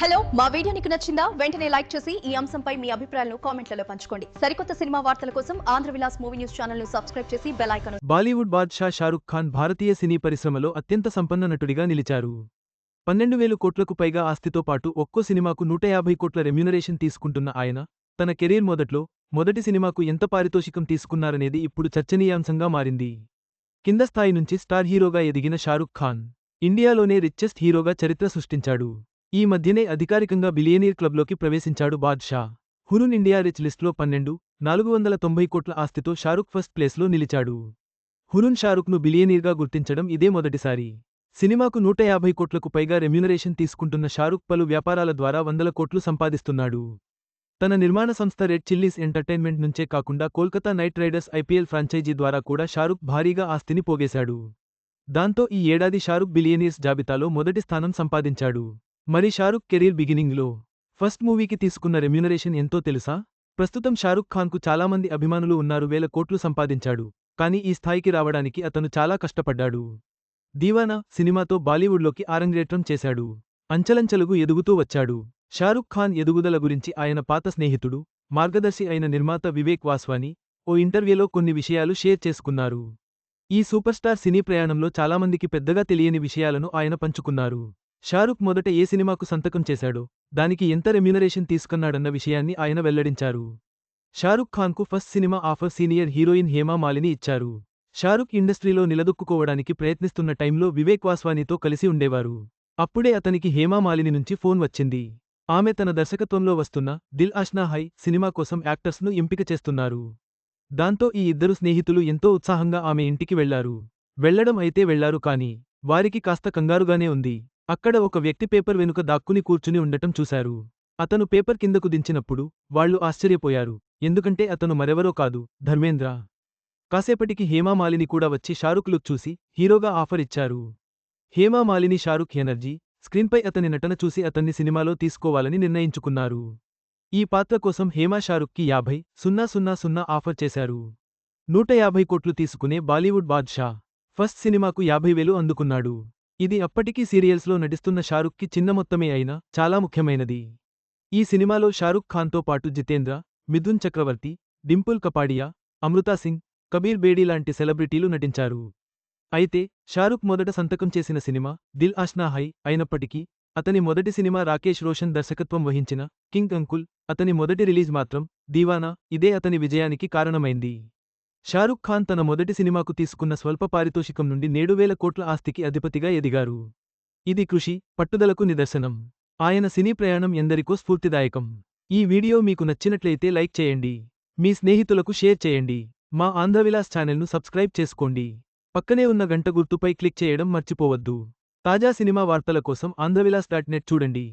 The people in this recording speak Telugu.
హలో మా వీడియో నీకు నచ్చిందా? వెంటనే లైక్ చేసి ఈ అంశంపై మీ అభిప్రాయాలను కామెంట్లలో పంచుకోండి. సరికొత్త సినిమా వార్తల కోసం ఆంధ్ర విలాస్ మూవీ న్యూస్ ఛానల్ను సబ్స్క్రైబ్ చేసి బెల్ ఐకాన్ బాలీవుడ్ బాద్షా షారుఖ్ ఖాన్ భారతీయ సినీ పరిశ్రమలో అత్యంత సంపన్న నటుడిగా నిలిచారు. పన్నెండు వేలు కోట్లకు పైగా ఆస్తితో పాటు ఒక్కో సినిమాకు నూట యాభై కోట్ల రెమ్యునరేషన్ తీసుకుంటున్న ఆయన తన కెరీర్ మొదట్లో మొదటి సినిమాకు ఎంత పారితోషికం తీసుకున్నారనేది ఇప్పుడు చర్చనీయాంశంగా మారింది. కింద స్థాయి నుంచి స్టార్ హీరోగా ఎదిగిన షారుఖ్ ఖాన్ ఇండియాలోనే రిచెస్ట్ హీరోగా చరిత్ర సృష్టించాడు. ఈ మధ్యనే అధికారికంగా బిలియనీర్ క్లబ్లోకి ప్రవేశించాడు బాద్షా. హురున్ ఇండియా రిచ్ లిస్ట్లో పన్నెండు నాలుగు వందల తొంభై కోట్ల ఆస్తితో షారుఖ్ ఫస్ట్ ప్లేస్లో నిలిచాడు. హురున్ షారుఖ్ను బిలియనీర్గా గుర్తించడం ఇదే మొదటిసారి. సినిమాకు నూట యాభై కోట్లకు పైగా రెమ్యునరేషన్ తీసుకుంటున్న షారుఖ్ పలు వ్యాపారాల ద్వారా వందల కోట్లు సంపాదిస్తున్నాడు. తన నిర్మాణ సంస్థ రెడ్ చిల్లీస్ ఎంటర్టైన్మెంట్ నుంచే కాకుండా Kolkata Knight Riders IPL franchisee ద్వారా కూడా షారుఖ్ భారీగా ఆస్తిని పోగేశాడు. దాంతో ఈ ఏడాది షారుఖ్ బిలియనీర్స్ జాబితాలో మొదటి స్థానం సంపాదించాడు. మరి షారుఖ్ కెరీర్ బిగినింగ్లో ఫస్ట్ మూవీకి తీసుకున్న రెమ్యునరేషన్ ఎంతో తెలుసా? ప్రస్తుతం షారుఖ్ ఖాన్కు చాలామంది అభిమానులు ఉన్నారు వేల కోట్లు సంపాదించాడు. కానీ ఈ స్థాయికి రావడానికి అతను చాలా కష్టపడ్డాడు. దీవానా సినిమాతో బాలీవుడ్లోకి ఆరంగేట్రం చేశాడు. అంచలంచలుగు ఎదుగుతూ వచ్చాడు. షారుఖ్ ఖాన్ ఎదుగుదల గురించి ఆయన పాత స్నేహితుడు మార్గదర్శి అయిన నిర్మాత వివేక్ వాస్వాని ఓ ఇంటర్వ్యూలో కొన్ని విషయాలు షేర్ చేసుకున్నారు. ఈ సూపర్ స్టార్ సినీ ప్రయాణంలో చాలామందికి పెద్దగా తెలియని విషయాలను ఆయన పంచుకున్నారు. షారుఖ్ మొదట ఏ సినిమాకు సంతకం చేశాడో? దానికి ఎంత రెమ్యునరేషన్ తీసుకున్నాడన్న విషయాన్ని ఆయన వెల్లడించారు. Shahrukh ఖాన్కు first cinema offer senior heroine Hema Malini ఇచ్చారు. షారుఖ్ ఇండస్ట్రీలో నిలదొక్కుకోవడానికి ప్రయత్నిస్తున్న టైంలో వివేక్ వాస్వానితో కలిసి ఉండేవారు. అప్పుడే అతనికి హేమా మాలిని నుంచి ఫోన్ వచ్చింది. ఆమె తన దర్శకత్వంలో వస్తున్న దిల్ ఆష్నా హై సినిమా కోసం యాక్టర్స్ను ఎంపిక చేస్తున్నారు. దాంతో ఈ ఇద్దరు స్నేహితులు ఎంతో ఉత్సాహంగా ఆమె ఇంటికి వెళ్ళారు. వెళ్ళడం అయితే వెళ్ళారు కాని వారికి కాస్త కంగారుగానే ఉంది. అక్కడ ఒక వ్యక్తి పేపర్ వెనుక దాక్కుని కూర్చుని ఉండటం చూశారు. అతను పేపర్ కిందకు దించినప్పుడు వాళ్ళు ఆశ్చర్యపోయారు. ఎందుకంటే అతను మరెవరో కాదు ధర్మేంద్ర. కాసేపటికి హేమామాలిని కూడా వచ్చి షారుఖ్ లుక్ చూసి హీరోగా ఆఫర్ ఇచ్చారు. హేమామాలిని షారుఖ్ ఎనర్జీ స్క్రీన్పై అతని నటన చూసి అతన్ని సినిమాలో తీసుకోవాలని నిర్ణయించుకున్నారు. ఈ పాత్ర కోసం హేమా షారుఖ్కి యాభై సున్నా సున్నా సున్నా ఆఫర్ చేశారు. నూట యాభై కోట్లు తీసుకునే బాలీవుడ్ బాద్షా ఫస్ట్ సినిమాకు యాభై వేలు అందుకున్నాడు. ఇది అప్పటికీ సీరియల్స్లో నటిస్తున్న షారుఖ్కి చిన్న మొత్తమే అయినా చాలా ముఖ్యమైనది. ఈ సినిమాలో షారుఖ్ ఖాన్తో పాటు జితేంద్ర మిథున్ చక్రవర్తి డింపుల్ కపాడియా అమృతా సింగ్ కబీర్ బేడీ లాంటి సెలబ్రిటీలు నటించారు. అయితే షారుఖ్ మొదట సంతకం చేసిన సినిమా దిల్ ఆష్నా హై అయినప్పటికీ అతని మొదటి సినిమా రాకేష్ రోషన్ దర్శకత్వం వహించిన కింగ్ అంకుల్ అతని మొదటి రిలీజ్ మాత్రం దీవానా ఇదే అతని విజయానికి కారణమైంది. షారుఖ్ ఖాన్ తన మొదటి సినిమాకు తీసుకున్న స్వల్ప పారితోషికం నుండి నేడు వేల కోట్ల ఆస్తికి అధిపతిగా ఎదిగారు. ఇది కృషి పట్టుదలకు నిదర్శనం. ఆయన సినీ ప్రయాణం ఎందరికో స్ఫూర్తిదాయకం. ఈ వీడియో మీకు నచ్చినట్లయితే లైక్ చేయండి. మీ స్నేహితులకు షేర్ చేయండి. మా ఆంధ్రవిలాస్ ఛానల్ను సబ్స్క్రైబ్ చేసుకోండి. పక్కనే ఉన్న గంట గుర్తుపై క్లిక్ చేయడం మర్చిపోవద్దు. తాజా సినిమా వార్తల కోసం ఆంధ్రవిలాస్ డాట్ నెట్ చూడండి.